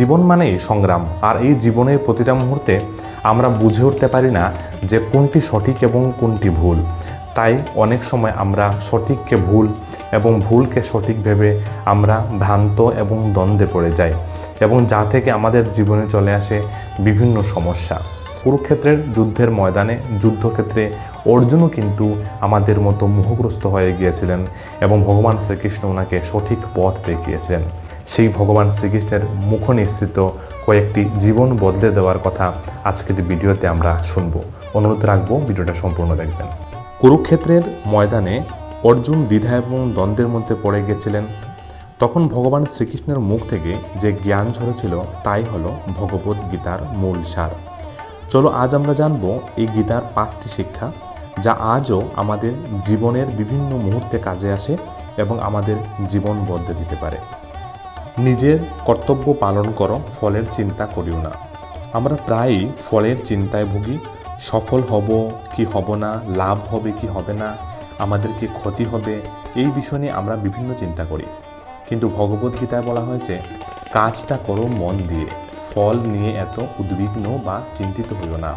জীবন মানেই সংগ্রাম। আর এই জীবনের প্রতিটা মুহূর্তে আমরা বুঝে উঠতে পারি না যে কোনটি সঠিক এবং কোনটি ভুল। তাই অনেক সময় আমরা সঠিককে ভুল এবং ভুলকে সঠিক ভেবে আমরা ভ্রান্ত এবং দ্বন্দ্বে পড়ে যাই এবং যা থেকে আমাদের জীবনে চলে আসে বিভিন্ন সমস্যা। কুরুক্ষেত্রের যুদ্ধের ময়দানে যুদ্ধক্ষেত্রে অর্জুনও কিন্তু আমাদের মতো মোহগ্রস্ত হয়ে গিয়েছিলেন এবং ভগবান শ্রীকৃষ্ণ ওনাকে সঠিক পথ দেখিয়েছিলেন। সেই ভগবান শ্রীকৃষ্ণের মুখ নিঃসৃত কয়েকটি জীবন বদলে দেওয়ার কথা আজকের ভিডিওতে আমরা শুনব। অনুরোধ রাখব ভিডিওটা সম্পূর্ণ দেখবেন। কুরুক্ষেত্রের ময়দানে অর্জুন দ্বিধা এবং দ্বন্দ্বের মধ্যে পড়ে গেছিলেন। তখন ভগবান শ্রীকৃষ্ণের মুখ থেকে যে জ্ঞান ঝরেছিল তাই হলো ভগবত গীতার মূল সার। চলো আজ আমরা জানব এই গীতার পাঁচটি শিক্ষা যা আজও আমাদের জীবনের বিভিন্ন মুহূর্তে কাজে আসে এবং আমাদের জীবন বদলে দিতে পারে। নিজের কর্তব্য পালন করো, ফলের চিন্তা করিও না। আমরা প্রায়ই ফলের চিন্তায় ভুগি, সফল হব কি হব না, লাভ হবে কি হবে না, আমাদের কি ক্ষতি হবে, এই বিষয় নিয়ে আমরা বিভিন্ন চিন্তা করি। কিন্তু ভগবদ্গীতায় বলা হয়েছে, কাজটা করো মন দিয়ে, ফল নিয়ে এত উদ্বিগ্ন বা চিন্তিত হইও না।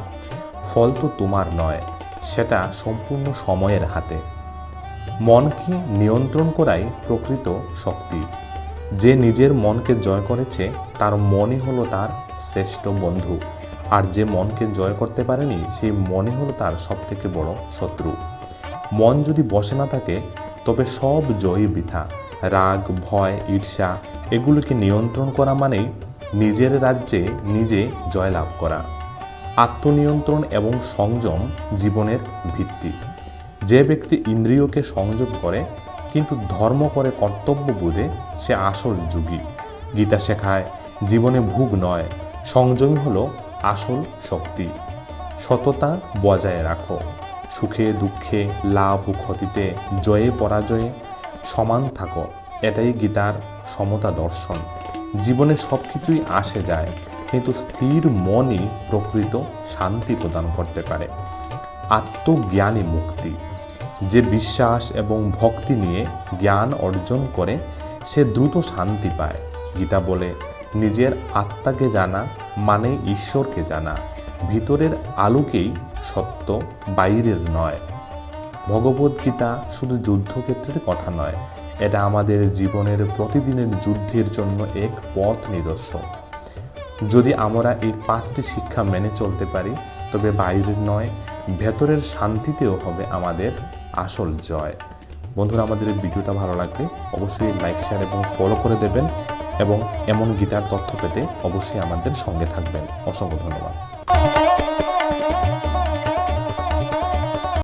ফল তো তোমার নয় সেটা সম্পূর্ণ সময়ের হাতে। মনকে নিয়ন্ত্রণ করাই প্রকৃত শক্তি। যে নিজের মনকে জয় করেছে, তার মনই হলো তার শ্রেষ্ঠ বন্ধু। আর যে মনকে জয় করতে পারেনি, সেই মনই হলো তার সবথেকে বড় শত্রু। মন যদি বসে না থাকে, তবে সব জয়ই বৃথা। রাগ, ভয়, ঈর্ষা, এগুলোকে নিয়ন্ত্রণ করা মানেই নিজের রাজ্যে নিজে জয়লাভ করা। আত্মনিয়ন্ত্রণ এবং সংযম জীবনের ভিত্তি। যে ব্যক্তি ইন্দ্রিয়কে সংযম করে, কিন্তু ধর্ম করে কর্তব্য বোধে সে আসল যুগী। গীতা শেখায়, জীবনে ভুগ নয় সংযমই হলো আসল শক্তি। সততা বজায় রাখো। সুখে, দুঃখে, লাভ ও ক্ষতিতে জয়ে, পরাজয়ে সমান থাকো। এটাই গীতার সমতা দর্শন। জীবনে সব কিছুই আসে, যায়। কিন্তু স্থির মনই প্রকৃত শান্তি প্রদান করতে পারে। আত্মজ্ঞানী মুক্তি। যে বিশ্বাস এবং ভক্তি নিয়ে জ্ঞান অর্জন করে, সে দ্রুত শান্তি পায়। গীতা বলে, নিজের আত্মাকে জানা মানে ঈশ্বরকে জানা। ভিতরের আলোকেই সত্য, বাইরের নয়। ভগবদ্গীতা শুধু যুদ্ধক্ষেত্রের কথা নয়, এটা আমাদের জীবনের প্রতিদিনের যুদ্ধের জন্য এক পথ নিদর্শন। যদি আমরা এই পাঁচটি শিক্ষা মেনে চলতে পারি, তবে বাইরের নয়, ভেতরের শান্তিতেও হবে আমাদের আসল জয়। বন্ধুরা, আমাদের এই ভিডিওটা ভালো লাগবে অবশ্যই লাইক, শেয়ার এবং ফলো করে দেবেন এবং এমন গীতার তথ্য পেতে অবশ্যই আমাদের সঙ্গে থাকবেন। অসংখ্য ধন্যবাদ।